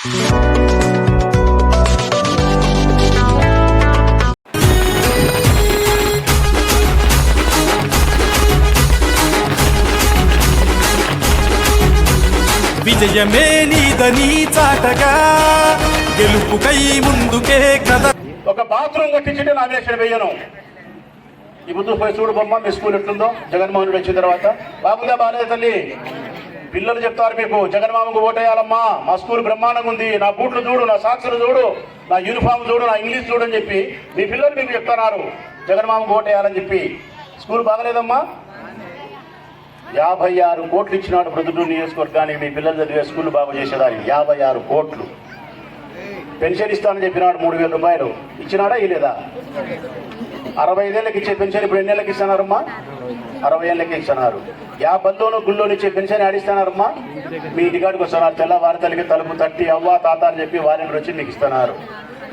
విజయమే నీదని చాటగా గెలుపుకై ముందుకే కథ. ఒక బాత్రూమ్ కట్టించింటే నామినేషన్ వేయను. ఈ బుద్ధు పోయి చూడు బొమ్మ మీ స్కూల్ ఎట్లుందో? జగన్మోహన్ రెడ్డి వచ్చిన తర్వాత. బాగుందా బాగాలేదు తల్లి. పిల్లలు చెప్తారు మీకు జగన్మామకు ఓటేయాలమ్మా. మా స్కూల్ బ్రహ్మాండంగా ఉంది. నా బూట్లు చూడు నా సాక్షులు చూడు నా యూనిఫామ్ చూడు నా ఇంగ్లీష్ చూడు అని చెప్పి మీ పిల్లలు మీకు చెప్తున్నారు. జగన్మామకు ఓటేయాలని చెప్పి. స్కూల్ బాగలేదమ్మా? యాభై ఆరు కోట్లు ఇచ్చినాడు ప్రొద్దుటూరు నియోజకవర్గానికి మీ పిల్లలు చదివే స్కూల్ బాగు చేసేదానికి యాభై ఆరు కోట్లు. పెన్షన్ ఇస్తానని చెప్పినాడు మూడు వేల రూపాయలు. ఇచ్చినాడా ఇలేదా అరవై ఐదేళ్ళకి ఇచ్చే పెన్షన్ ఇప్పుడు ఎన్నేళ్ళకి ఇస్తున్నారమ్మా అరవై ఏళ్ళకి ఇస్తున్నారు. యా బల్లోను గుళ్ళోని ఇచ్చే పెన్షన్ ఆడిస్తున్నారమ్మా మీ ఇంటికాడికి వస్తున్నారు. తెల్లవారితలకి తలుపు తట్టి అవ్వ తాత అని చెప్పి వారిని వచ్చి మీకు ఇస్తున్నారు.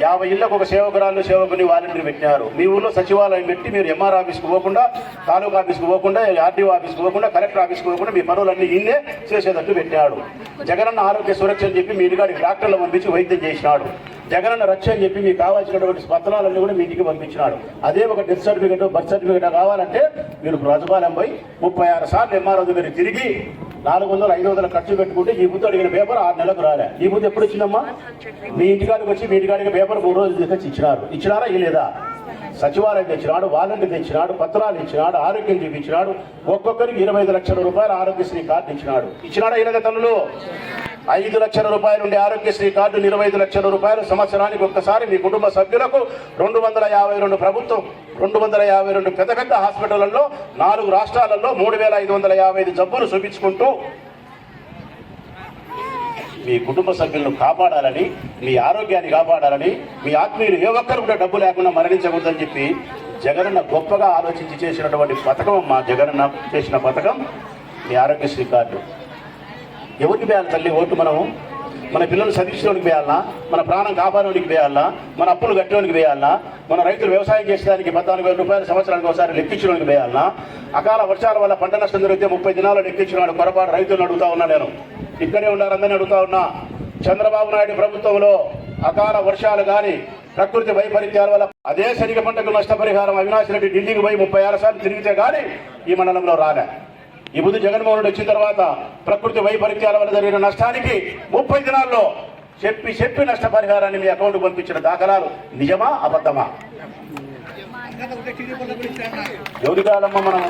యాభై ఇళ్ళకు ఒక సేవకురాలు సేవకుని వారిని పెట్టినారు. మీ ఊర్లో సచివాలయం పెట్టి మీరు ఎంఆర్ ఆఫీస్కి పోకుండా తాలూకా ఆఫీస్కి పోకుండా ఆర్డీఓ ఆఫీస్కి పోకుండా కలెక్టర్ ఆఫీస్కి పోకుండా మీ పనులన్నీ ఇన్నే చేసేటట్టు పెట్టాడు జగనన్న ఆరోగ్య సురక్ష అని చెప్పి మీ ఇంటికాడికి డాక్టర్లు పంపించి వైద్యం చేసినాడు. జగనన్న రక్ష అని చెప్పి మీకు కావాల్సినటువంటి పత్రాలన్నీ కూడా మీ ఇంటికి పంపించినాడు. అదే ఒక డెత్ సర్టిఫికేట్ బర్త్ సర్టిఫికేట్ కావాలంటే మీరు రాజపాలెం పోయి ముప్పై ఆరు సార్లు ఎంఆర్ఓ దగ్గర తిరిగి నాలుగు వందలు ఐదు వందలు ఖర్చు పెట్టుకుంటే ఈ బుద్ధి అడిగిన పేపర్ ఆరు నెలలకు రాలే. ఈ బుద్ధి ఎప్పుడు వచ్చిందమ్మా మీ ఇంటికాడికి వచ్చి మీ ఇంటికాడికి పేపర్ మూడు రోజులు తెచ్చి ఇచ్చినారు. ఇచ్చినారా? ఇలేదా సచివాలయం తెచ్చినాడు వాలంటీర్ తెచ్చినాడు పత్రాలు ఇచ్చినాడు ఆరోగ్యం చూపించినాడు ఒక్కొక్కరికి ఇరవై ఐదు లక్షల రూపాయలు ఆరోగ్యశ్రీ కార్డు ఇచ్చినాడు. ఇచ్చినాడు ఇలాగ తల్లులు? ఐదు లక్షల రూపాయలు ఉండే ఆరోగ్యశ్రీ కార్డు ఇరవై ఐదు లక్షల రూపాయలు సంవత్సరానికి ఒక్కసారి మీ కుటుంబ సభ్యులకు రెండు వందల యాభై రెండు ప్రభుత్వం రెండు వందల యాభై రెండు పెద్ద పెద్ద హాస్పిటళ్ళలో నాలుగు రాష్ట్రాలలో మూడు వేల ఐదు వందల యాభై ఐదు జబ్బులు చూపించుకుంటూ మీ కుటుంబ సభ్యులను కాపాడాలని మీ ఆరోగ్యాన్ని కాపాడాలని మీ ఆత్మీయులు ఏ ఒక్కరు కూడా డబ్బు లేకుండా మరణించకూడదని చెప్పి జగనన్న గొప్పగా ఆలోచించి చేసినటువంటి పథకం అమ్మా జగనన్న చేసిన పథకం మీ ఆరోగ్యశ్రీ కార్డు ఎవరికి వేయాలి తల్లి? ఓటు మనము. మన పిల్లలు చదివించడానికి వేయాలనా మన ప్రాణం కాపాడడానికి వేయాలనా మన అప్పులు కట్టడానికి వేయాలనా మన రైతులు వ్యవసాయం చేసేదానికి పద్నాలుగు వేల రూపాయల సంవత్సరానికి ఒకసారి లెక్కించడానికి వేయాలనా అకాల వర్షాల వల్ల పంట నష్టం జరిగితే ముప్పై దినాలు లెక్కించడానికి పొరపాటు రైతులను అడుగుతా ఉన్నా నేను. ఇక్కడే ఉండాలని అడుగుతా ఉన్నా. చంద్రబాబు నాయుడు ప్రభుత్వంలో అకాల వర్షాలు కానీ ప్రకృతి వైపరీత్యాల వల్ల అదే శనిగ పంటకు నష్టపరిహారం అవినాష్ రెడ్డి ఢిల్లీకి పోయి ముప్పై ఆరు సార్లు తిరిగితే కానీ ఈ మండలంలో రాలే. ఈ బుద్ధి జగన్మోహన్ రెడ్డి వచ్చిన తర్వాత ప్రకృతి వైపరీత్యాల వల్ల జరిగిన నష్టానికి ముప్పై దినాల్లో చెప్పి చెప్పి నష్టపరిహారాన్ని మీ అకౌంట్ పంపించిన దాఖలాలు నిజమా అబద్ధమా? ఎవరి కాదమ్మా మనం?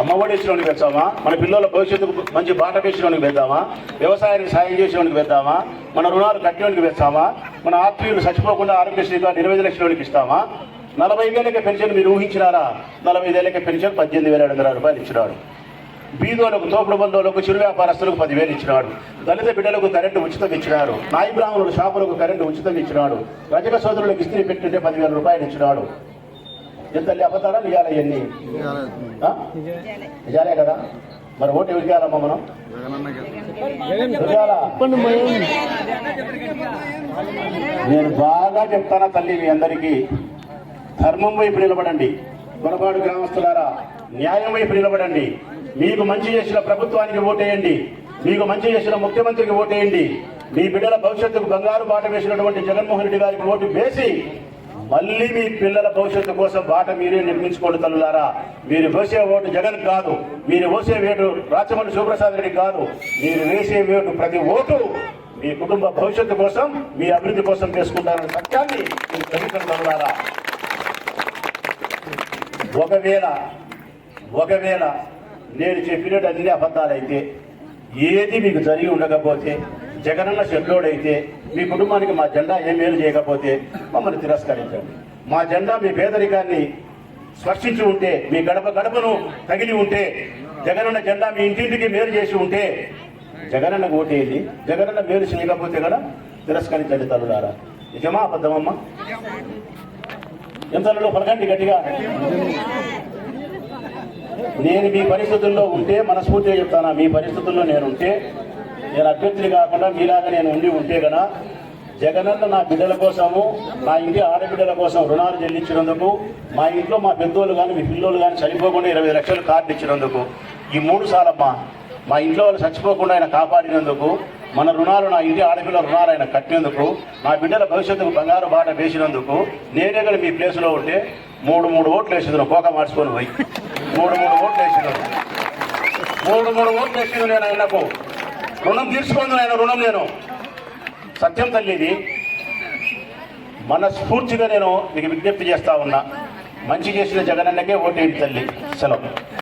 అమ్మఒడి ఇచ్చినోనికి పెంచామా మన పిల్లల భవిష్యత్తుకు మంచి బాట వేసినోనికి పెద్దామా వ్యవసాయానికి సాయం చేసేవానికి పెద్దామా మన రుణాలు కట్టేవానికి పెంచామా మన ఆత్మీయులు చచ్చిపోకుండా ఆరోగ్యశ్రీ కార్డు ఇరవై ఐదు లక్షలకి ఇస్తామా? నలభై వేలకి పెన్షన్ మీరు ఊహించినారా? నలభై వేలకి పెన్షన్ పద్దెనిమిది వేల ఏడు వందల రూపాయలు ఇచ్చినాడు. బీదోలకు తోపుడు బంధువులకు చిరు వ్యాపారస్తులకు పదివేలు ఇచ్చినాడు. దళిత బిడ్డలకు కరెంటు ఉచితం ఇచ్చినాడు. నాయి బ్రాహ్మణులు షాపులకు కరెంటు ఉచితం ఇచ్చినాడు. రజక సోదరులకు ఇస్త్రీ పెట్టింటే పదివేల రూపాయలు ఇచ్చినాడు. ఎంత అబద్ధాలా? నిజాలా ఇవన్నీ? నిజాలే. కదా? మరి ఓటు ఎవరికి వేయాలమ్మా మనం? నేను బాగా చెప్తానా తల్లి మీ అందరికీ. ధర్మం వైపు నిలబడండి. గుణపాడు గ్రామస్తులారా న్యాయం వైపు నిలబడండి. మీకు మంచి చేసిన ప్రభుత్వానికి ఓటేయండి. మీకు మంచి చేసిన ముఖ్యమంత్రికి ఓటేయండి. మీ బిడ్డల భవిష్యత్తుకు బంగారు బాట వేసినటువంటి జగన్మోహన్ రెడ్డి గారికి ఓటు వేసి మళ్ళీ మీ పిల్లల భవిష్యత్తు కోసం బాట మీరే నిర్మించుకోండి తల్లులారా. మీరు వేసే ఓటు జగన్ కాదు. మీరు వేసే వేటు రాచమండ్రి సుప్రసాద్ రెడ్డి కాదు. మీరు వేసే వేటు ప్రతి ఓటు మీ కుటుంబ భవిష్యత్తు కోసం మీ అభివృద్ధి కోసం చేసుకుంటారన్న సత్యాన్ని మీరు గ్రహించండి తల్లులారా. ఒకవేళ ఒకవేళ నేను చెప్పినట్టు అన్ని అబద్ధాలైతే ఏది మీకు జరిగి ఉండకపోతే జగనన్న చెడ్లోడైతే మీ కుటుంబానికి మా జెండా ఏం మేలు చేయకపోతే మమ్మల్ని తిరస్కరించండి. మా జెండా మీ పేదరికాన్ని స్పర్శించి ఉంటే మీ గడప గడపను తగిలి ఉంటే జగనన్న జెండా మీ ఇంటింటికి మేలు చేసి ఉంటే జగనన్న ఓటేది జగనన్న మేలు చేయకపోతే కదా తిరస్కరించండి తల్లులారా. నిజమా అబద్ధమమ్మా? ఎంతలో పలకండి గట్టిగా. నేను మీ పరిస్థితుల్లో ఉంటే మనస్ఫూర్తిగా చెప్తానా మీ పరిస్థితుల్లో నేను ఉంటే నేను అభ్యర్థిని కాకుండా మీలాగా నేను ఉండి ఉంటే కదా జగనన్న నా బిడ్డల కోసము నా ఇంటి ఆడబిడ్డల కోసం రుణాలు చెల్లించినందుకు మా ఇంట్లో మా పెద్దోళ్ళు కానీ మీ పిల్లోళ్ళు కానీ చనిపోకుండా ఇరవై లక్షలు కార్డు ఇచ్చినందుకు ఈ మూడు సార్లమ్మా మా ఇంట్లో వాళ్ళు చచ్చిపోకుండా ఆయన కాపాడినందుకు మన రుణాలు నా ఇంటి ఆడపిల్ల రుణాలు ఆయన కట్టినందుకు నా బిడ్డల భవిష్యత్తుకు బంగారు బాట వేసినందుకు నేనే కూడా మీ ప్లేస్లో ఉంటే మూడు మూడు ఓట్లు వేసిండ్రు కోక మార్చుకొని పోయి. మూడు మూడు ఓట్లు వేసిండ్రు మూడు మూడు ఓట్లు వేసింది నేను ఆయనకు. రుణం తీర్చుకుంది ఆయన రుణం నేను. సత్యం తల్లిది మనస్ఫూర్తిగా నేను మీకు విజ్ఞప్తి చేస్తా ఉన్నా. మంచి చేసిన జగనన్నకే ఓటేయండి తల్లి. సెలవు.